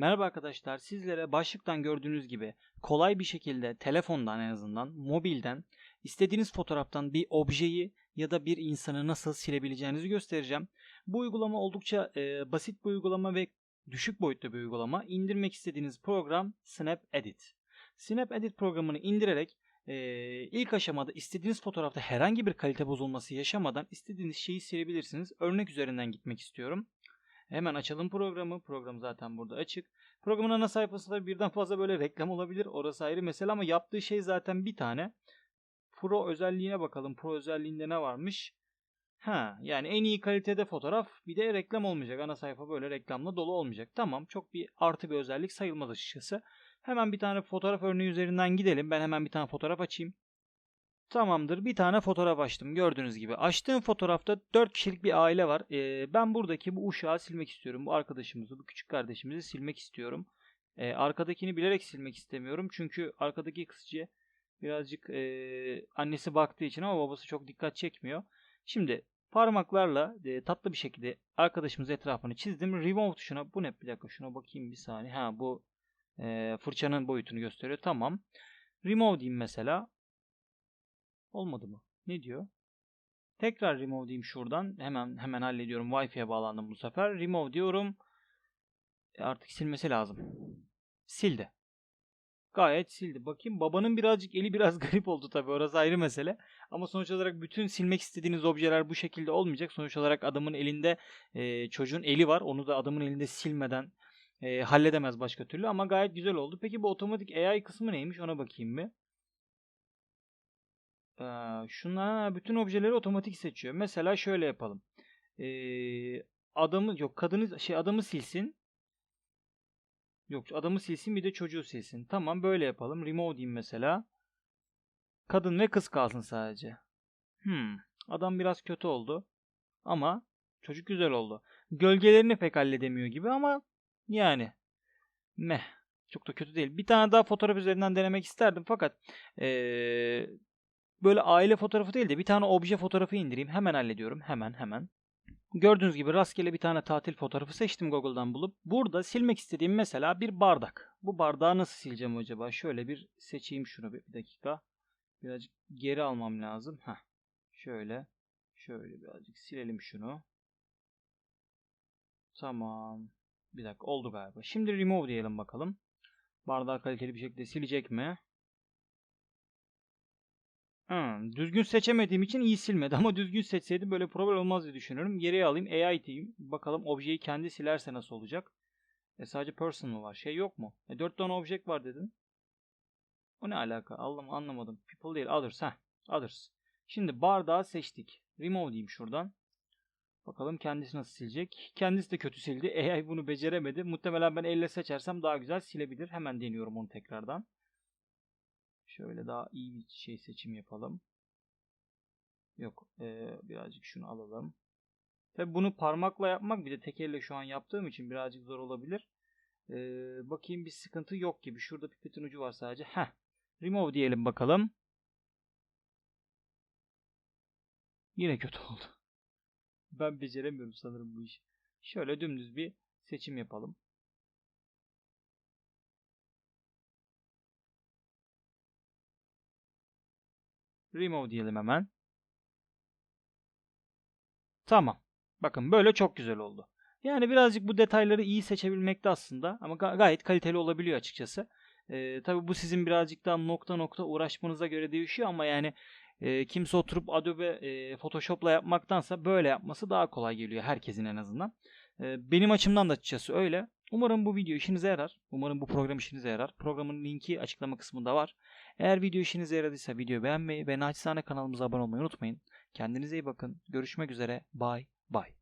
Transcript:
Merhaba arkadaşlar, sizlere başlıktan gördüğünüz gibi kolay bir şekilde telefondan en azından, mobilden istediğiniz fotoğraftan bir objeyi ya da bir insanı nasıl silebileceğinizi göstereceğim. Bu uygulama oldukça e, basit bir uygulama ve düşük boyutlu bir uygulama. İndirmek istediğiniz program Snap Edit. Snap Edit programını indirerek e, ilk aşamada istediğiniz fotoğrafta herhangi bir kalite bozulması yaşamadan istediğiniz şeyi silebilirsiniz. Örnek üzerinden gitmek istiyorum. Hemen açalım programı. Program zaten burada açık. Programın ana sayfasında birden fazla böyle reklam olabilir. Orası ayrı mesele ama yaptığı şey zaten bir tane. Pro özelliğine bakalım. Pro özelliğinde ne varmış? Ha, yani en iyi kalitede fotoğraf bir de reklam olmayacak. Ana sayfa böyle reklamla dolu olmayacak. Tamam çok bir artı bir özellik sayılmaz açıkçası. Hemen bir tane fotoğraf örneği üzerinden gidelim. Ben hemen bir tane fotoğraf açayım. Tamamdır. Bir tane fotoğraf açtım. Gördüğünüz gibi. Açtığım fotoğrafta 4 kişilik bir aile var. Ee, ben buradaki bu uşağı silmek istiyorum. Bu arkadaşımızı, bu küçük kardeşimizi silmek istiyorum. Ee, arkadakini bilerek silmek istemiyorum. Çünkü arkadaki kızcı birazcık e, annesi baktığı için ama babası çok dikkat çekmiyor. Şimdi parmaklarla e, tatlı bir şekilde arkadaşımız etrafını çizdim. Remove tuşuna bu ne? Bir dakika şuna bakayım bir saniye. Ha bu e, fırçanın boyutunu gösteriyor. Tamam. Remove diyeyim mesela. Olmadı mı? Ne diyor? Tekrar remove diyeyim şuradan. Hemen hemen hallediyorum. Wi-Fi'ye bağlandım bu sefer. Remove diyorum. E artık silmesi lazım. Sildi. Gayet sildi. Bakayım babanın birazcık eli biraz garip oldu tabii. Orası ayrı mesele. Ama sonuç olarak bütün silmek istediğiniz objeler bu şekilde olmayacak. Sonuç olarak adamın elinde e, çocuğun eli var. Onu da adamın elinde silmeden e, halledemez başka türlü. Ama gayet güzel oldu. Peki bu otomatik AI kısmı neymiş? Ona bakayım bir. Şuna bütün objeleri otomatik seçiyor. Mesela şöyle yapalım. Ee, adamı yok kadını şey adamı silsin. Yok adamı silsin bir de çocuğu silsin. Tamam böyle yapalım. Remove diyeyim mesela. Kadın ve kız kalsın sadece. Hmm. Adam biraz kötü oldu. Ama çocuk güzel oldu. Gölgelerini pek halledemiyor gibi ama yani meh. Çok da kötü değil. Bir tane daha fotoğraf üzerinden denemek isterdim fakat ee, böyle aile fotoğrafı değil de bir tane obje fotoğrafı indireyim. Hemen hallediyorum. Hemen hemen. Gördüğünüz gibi rastgele bir tane tatil fotoğrafı seçtim Google'dan bulup. Burada silmek istediğim mesela bir bardak. Bu bardağı nasıl sileceğim acaba? Şöyle bir seçeyim şunu bir, bir dakika. Birazcık geri almam lazım. Heh. Şöyle. Şöyle birazcık silelim şunu. Tamam. Bir dakika oldu galiba. Şimdi remove diyelim bakalım. Bardağı kaliteli bir şekilde silecek mi? Hmm, düzgün seçemediğim için iyi silmedi ama düzgün seçseydi böyle problem olmaz diye düşünüyorum. Geriye alayım AI diyeyim. Bakalım objeyi kendi silerse nasıl olacak. E sadece person mu var? Şey yok mu? E 4 tane object var dedin. O ne alaka? Allah'ım anlamadım. People değil others. Heh, others. Şimdi bardağı seçtik. Remove diyeyim şuradan. Bakalım kendisi nasıl silecek. Kendisi de kötü sildi. AI bunu beceremedi. Muhtemelen ben elle seçersem daha güzel silebilir. Hemen deniyorum onu tekrardan. Şöyle daha iyi bir şey seçim yapalım. Yok ee, birazcık şunu alalım. Tabi bunu parmakla yapmak bir de tek elle şu an yaptığım için birazcık zor olabilir. Ee, bakayım bir sıkıntı yok gibi. Şurada pipetin ucu var sadece. Heh. Remove diyelim bakalım. Yine kötü oldu. Ben beceremiyorum sanırım bu işi. Şöyle dümdüz bir seçim yapalım. Remove diyelim hemen. Tamam. Bakın böyle çok güzel oldu. Yani birazcık bu detayları iyi seçebilmekte aslında ama ga- gayet kaliteli olabiliyor açıkçası. Ee, tabii bu sizin birazcık daha nokta nokta uğraşmanıza göre değişiyor ama yani e, kimse oturup Adobe e, Photoshop'la yapmaktansa böyle yapması daha kolay geliyor herkesin en azından. E, benim açımdan da açıkçası öyle. Umarım bu video işinize yarar. Umarım bu program işinize yarar. Programın linki açıklama kısmında var. Eğer video işinize yaradıysa videoyu beğenmeyi ve naçizane kanalımıza abone olmayı unutmayın. Kendinize iyi bakın. Görüşmek üzere. Bye bye.